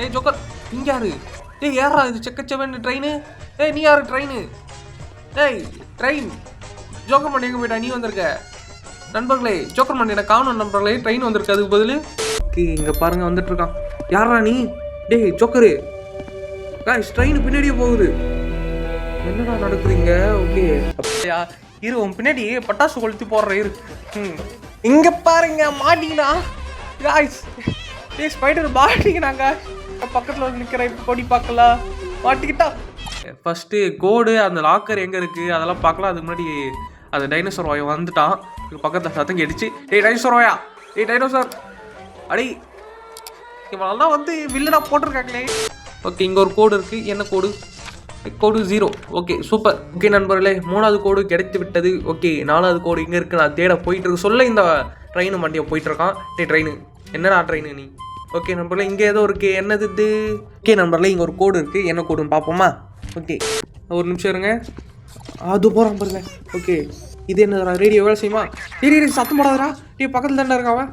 ஏய் ஜோக்கர் இங்க யாரு? ஏய் யாரா இது செக்கச்சவன் ட்ரெயின் ஏய் நீ யாரு ட்ரெயின் ஏய் ட்ரெயின் ஜோக்கர் மண்டி எங்கே போயிட்டா? நீ வந்திருக்க. நண்பர்களே ஜோக்கர் மண்டி எனக்கு காணும் நண்பர்களே ட்ரெயின் வந்திருக்கு. அதுக்கு பதில் இங்கே பாருங்க வந்துட்டு இருக்கான். யாரா நீ? டேய் ஜோக்கரு. காய்ஸ் ட்ரெயின் பின்னாடியே போகுது. என்னடா நடக்குதுங்க ஓகே. அப்படியா? இரு உன் பின்னாடி பட்டாசு கொளுத்தி போடுற இரு. ம். இங்கே பாருங்க மாட்டிங்கண்ணா காய்ஸ் ஏ ஸ்பைடர் மாட்டிங்கனாங்க பக்கத்தில் நிற்கிற இப்போ கொடி பார்க்கலாம் மாட்டிக்கிட்டா? ஃபஸ்ட்டு கோடு அந்த லாக்கர் எங்கே இருக்குது அதெல்லாம் பார்க்கலாம். அதுக்கு முன்னாடி அந்த டைனோசர் வாயம் வந்துட்டான். பக்கத்தில் சத்தம் கேட்டுச்சு. டேய் டைனோசர் வாயா? டேய் டைனோசர் அடி இவனெல்லாம் வந்து வில்லனா போட்டிருக்காங்களே. ஓகே இங்கே ஒரு கோடு இருக்குது என்ன code? Code zero okay super okay நண்பர்களே மூணாவது கோடு கிடைத்து விட்டது. ஓகே நாலாவது கோடு இங்கே இருக்குது நான் தேட போயிட்டு இருக்கு சொல்ல இந்த ட்ரெயின் வண்டியை போயிட்டுருக்கான் டே ட்ரெயின் என்னடா ட்ரெயின் நீ? ஓகே நம்பர்ல இங்கே ஏதோ இருக்குது என்னது இது? ஓகே நம்பர்ல இங்கே ஒரு கோடு இருக்குது என்ன கோடுன்னு பார்ப்போமா? ஓகே ஒரு நிமிஷம் இருங்க. அது போகிறான் பாருங்க. ஓகே இது என்னடா ரேடியோ வேலை செய்யுமா? டேய் சத்தம் போடாதடா. டீ பக்கத்தில் தானே இருக்காவன்